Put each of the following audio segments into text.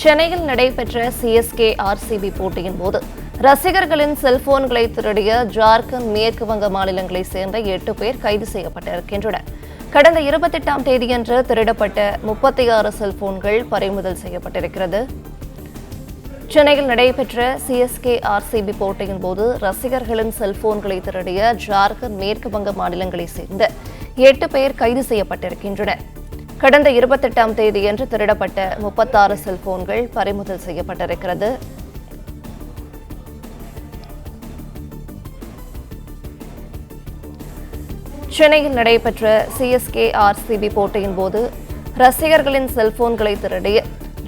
சென்னையில் நடைபெற்ற CSK RCB போட்டியின் போது ரசிகர்களின் செல்போன்களை திருடிய ஜார்க்கண்ட் மேற்கு வங்க மாநிலங்களைச் சேர்ந்த எட்டு பேர் கைது செய்யப்பட்டிருக்கின்றனர். கடந்த இருபத்தெட்டாம் தேதியன்று திருடப்பட்ட முப்பத்தி ஆறு செல்போன்கள் பறிமுதல் செய்யப்பட்டிருக்கிறது. சென்னையில் நடைபெற்ற சிஎஸ்கே ஆர்சிபி போட்டியின் போது ரசிகர்களின் செல்போன்களை திருடிய ஜார்க்கண்ட் மேற்கு வங்க மாநிலங்களைச் சேர்ந்த எட்டு பேர் கைது செய்யப்பட்டிருக்கின்றனர். கடந்த இருபத்தெட்டாம் தேதியன்று திருடப்பட்ட முப்பத்தாறு செல்போன்கள் பறிமுதல் செய்யப்பட்டிருக்கிறது. சென்னையில் நடைபெற்ற சிஎஸ்கே ஆர்சிபி போட்டியின் போது ரசிகர்களின் செல்போன்களை திருடிய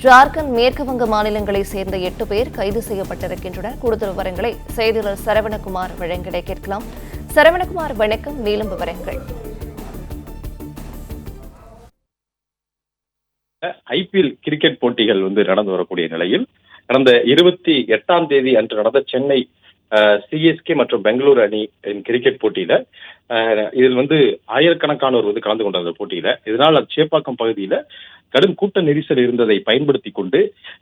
ஜார்க்கண்ட் மேற்கு வங்க மாநிலங்களைச் சேர்ந்த எட்டு பேர் கைது செய்யப்பட்டிருக்கின்றனர். கூடுதல் விவரங்களை செய்தியாளர் சரவணகுமார் வழங்கிட கேட்கலாம். சரவணகுமார் வணக்கம். மேலும் விவரங்கள். ஐபிஎல் கிரிக்கெட் போட்டிகள் வந்து நடந்து வரக்கூடிய நிலையில் கடந்த இருபத்தி எட்டாம் தேதி அன்று நடந்த சென்னை சிஎஸ்கே மற்றும் பெங்களூரு அணி கிரிக்கெட் போட்டியில இதில் வந்து ஆயிரக்கணக்கானோர் வந்து கலந்து கொண்ட அந்த போட்டியில. இதனால் அது சேப்பாக்கம் பகுதியில கடும் கூட்ட நெரிசல் இருந்ததை பயன்படுத்தி கொண்டு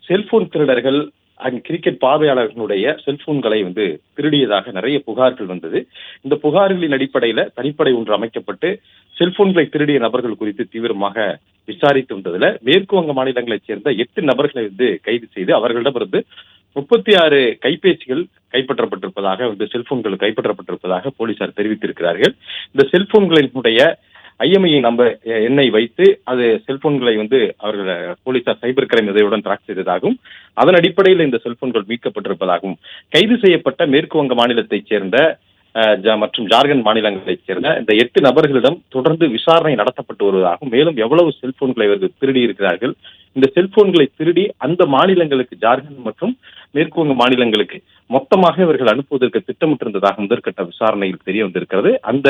செல்போன் திருடர்கள் அங்கு கிரிக்கெட் பார்வையாளர்களுடைய செல்போன்களை வந்து திருடியதாக நிறைய புகார்கள் வந்தது. இந்த புகார்களின் அடிப்படையில தனிப்படை ஒன்று அமைக்கப்பட்டு செல்போன்களை திருடிய நபர்கள் குறித்து தீவிரமாக விசாரித்து வந்ததுல மேற்கு வங்க மாநிலங்களைச் சேர்ந்த எட்டு நபர்களை வந்து கைது செய்து அவர்களிடமிருந்து முப்பத்தி ஆறு கைபேசிகள் கைப்பற்றப்பட்டிருப்பதாக வந்து செல்போன்கள் கைப்பற்றப்பட்டிருப்பதாக போலீசார் தெரிவித்திருக்கிறார்கள். இந்த செல்போன்களினுடைய ஐஎம்ஐ நம்ம எண்ணை வைத்து அது செல்போன்களை வந்து அவர்கள் போலீசார் சைபர் கிரைம் உதவியுடன் ட்ராக் செய்ததாகவும் அதன் அடிப்படையில் இந்த செல்போன்கள் மீட்கப்பட்டிருப்பதாகவும். கைது செய்யப்பட்ட மேற்கு வங்க மாநிலத்தைச் சேர்ந்த மற்றும் ஜார்க்கண்ட் மாநிலங்களைச் சேர்ந்த இந்த எட்டு நபர்களிடம் தொடர்ந்து விசாரணை நடத்தப்பட்டு வருவதாகவும் மேலும் எவ்வளவு செல்போன்களை இவர்கள் திருடி இருக்கிறார்கள் இந்த செல்போன்களை திருடி அந்த மாநிலங்களுக்கு ஜார்க்கண்ட் மற்றும் மேற்குவங்க மாநிலங்களுக்கு மொத்தமாக இவர்கள் அனுப்புவதற்கு திட்டமிட்டிருந்ததாக முதற்கட்ட விசாரணையில் தெரிய வந்திருக்கிறது. அந்த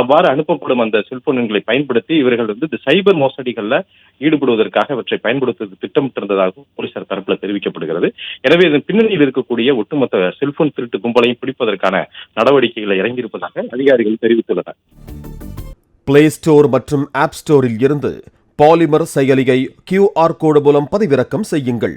அவ்வாறு அனுப்பப்படும் அந்த செல்போன்களை பயன்படுத்தி இவர்கள் வந்து இந்த சைபர் மோசடிகள்ல ஈடுபடுவதற்காக இவற்றை பயன்படுத்துவது திட்டமிட்டிருந்ததாகவும் போலீசார் தரப்புல தெரிவிக்கப்படுகிறது. எனவே இதன் பின்னணியில் இருக்கக்கூடிய ஒட்டுமொத்த செல்போன் திருட்டு கும்பலையும் பிடிப்பதற்கான நடவடிக்கைகளை இறங்கியிருப்பதாக அதிகாரிகள் தெரிவித்துள்ளனர். பிளே ஸ்டோர் மற்றும் ஆப் ஸ்டோரில் இருந்து பாலிமர் செயலியை கியூஆர் கோடு மூலம் பதிவிறக்கம் செய்யுங்கள்.